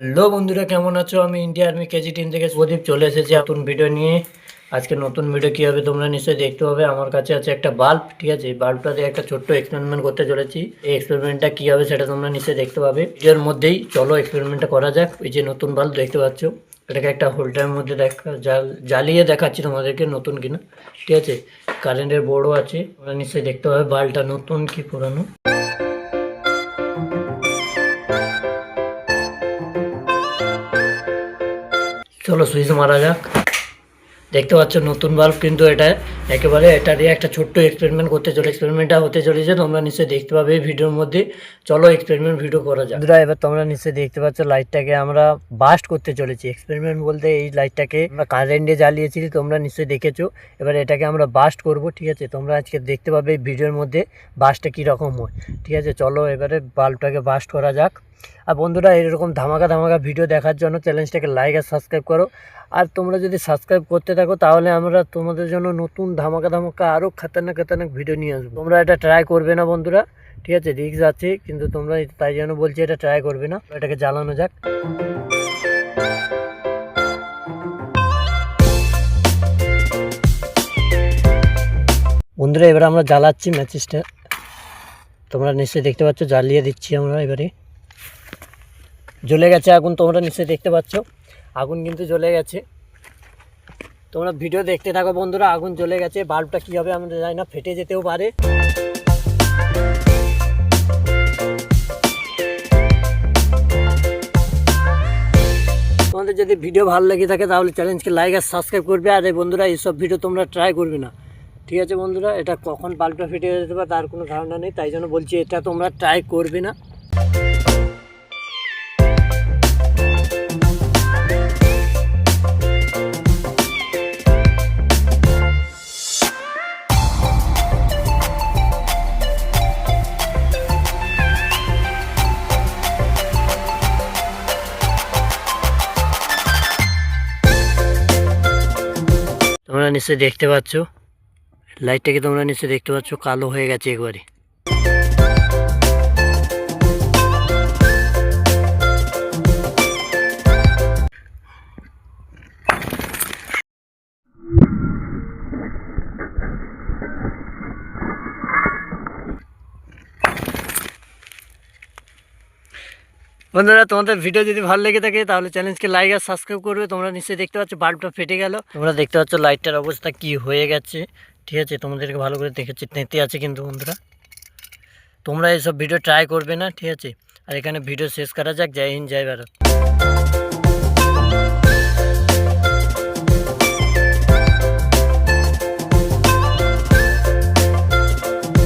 Hello বন্ধুরা, কেমন আছো? আমি ইন্ডিয়া আর্মি কেজি টিম থেকে প্রদীপ চলে এসেছি নতুন ভিডিও নিয়ে। আজকে নতুন ভিডিও কী হবে তোমরা নিশ্চয়ই দেখতে পাবে। আমার কাছে আছে একটা বাল্ব ঠিক আছে? বাল্বটা দিয়ে একটা ছোট্ট এক্সপেরিমেন্ট করতে চলেছি। এই এক্সপেরিমেন্টটা কী হবে সেটা তোমরা নিশ্চয়ই দেখতে পাবে। ভিডিওর মধ্যেই চলো এক্সপেরিমেন্টটা করা যাক। এই যে নতুন বাল্ব দেখতে পাচ্ছ, এটাকে একটা হোল্ডারের মধ্যে দেখা জ্বালিয়ে দেখাচ্ছি তোমাদেরকে নতুন কিনা, ঠিক আছে? কারেন্টের বোর্ডও আছে, তোমরা নিশ্চয়ই দেখতে পাবে বাল্বটা নতুন কি পুরানো। চলো সুইচ মারা যাক। দেখতে পাচ্ছ নতুন বাল্ব কিন্তু এটা, একেবারে এটা দিয়ে একটা ছোট্ট এক্সপেরিমেন্ট করতে চলে এক্সপেরিমেন্টটা হতে চলেছে, তোমরা নিশ্চয়ই দেখতে পাবে ভিডিওর মধ্যে। চলো এক্সপেরিমেন্ট ভিডিও করা যাক। বন্ধুরা, এবার তোমরা নিশ্চয়ই দেখতে পাচ্ছ লাইটটাকে আমরা বাস্ট করতে চলেছি। এক্সপেরিমেন্ট বলতে এই লাইটটাকে আমরা কারেন্টে জ্বালিয়েছি, তোমরা নিশ্চয়ই দেখেছ। এবার এটাকে আমরা বাস্ট করব, ঠিক আছে? তোমরা আজকে দেখতে পাবে ভিডিওর মধ্যে বাস্টটা কীরকম হয়, ঠিক আছে? চলো এবারে বাল্বটাকে বাস্ট করা যাক। আর বন্ধুরা, এরকম ধামাকা ধামাকা ভিডিও দেখার জন্য চ্যানেলটাকে লাইক আর সাবস্ক্রাইব করো। আর তোমরা যদি সাবস্ক্রাইব করতে থাকো, তাহলে আমরা তোমাদের জন্য নতুন ধামাকা ধামাকা আরও খাতারনাক খাতারনাক ভিডিও নিয়ে আসব। তোমরা এটা ট্রাই করবে না বন্ধুরা, ঠিক আছে? রিক্স আছে, কিন্তু তোমরা তাই জন্য বলছি এটা ট্রাই করবে না। এটাকে জ্বালানো যাক। বন্ধুরা, এবার আমরা জ্বালাচ্ছি ম্যাচিসটা তোমরা নিশ্চয়ই দেখতে পাচ্ছ, জ্বালিয়ে দিচ্ছি আমরা এবারে। জ্বলে গেছে আগুন, তোমরা নিশ্চয়ই দেখতে পাচ্ছ। আগুন কিন্তু জ্বলে গেছে। তোমরা ভিডিও দেখতে থাকো বন্ধুরা, আগুন জ্বলে গেছে। বাল্বটা কী হবে আমরা জানি না, ফেটে যেতেও পারে। তোমাদের যদি ভিডিও ভালো লেগে থাকে, তাহলে চ্যালেঞ্জকে লাইক আর সাবস্ক্রাইব করবে। আর এই বন্ধুরা, এইসব ভিডিও তোমরা ট্রাই করবে না। ঠিক আছে বন্ধুরা, এটা কখন বাল্বটা ফেটে যেতে পারে, তার কোনো ধারণা নেই। তাই জন্য বলছি, এটা তোমরা ট্রাই করবে না। তোমরা নিশ্চয়ই দেখতে পাচ্ছ। লাইটটাকে তোমরা নিশ্চয়ই দেখতে পাচ্ছ। কালো হয়ে গেছে একবারে। বন্ধুরা, তোমাদের ভিডিও যদি ভালো লেগে থাকে, তাহলে চ্যানেলকে লাইক আর সাবস্ক্রাইব করবে। তোমরা নিশ্চয়ই দেখতে পাচ্ছ, বাল্বটা ফেটে গেল। তোমরা দেখতে পাচ্ছ লাইটটার অবস্থা কি হয়ে গেছে। ঠিক আছে, তোমাদেরকে ভালো করে দেখেছি তেঁতে আছে কিন্তু বন্ধুরা। তোমরা এইসব ভিডিও ট্রাই করবে না, ঠিক আছে? আর এখানে ভিডিও শেষ করা যাক, জয় হিন্দ, জয় ভারত।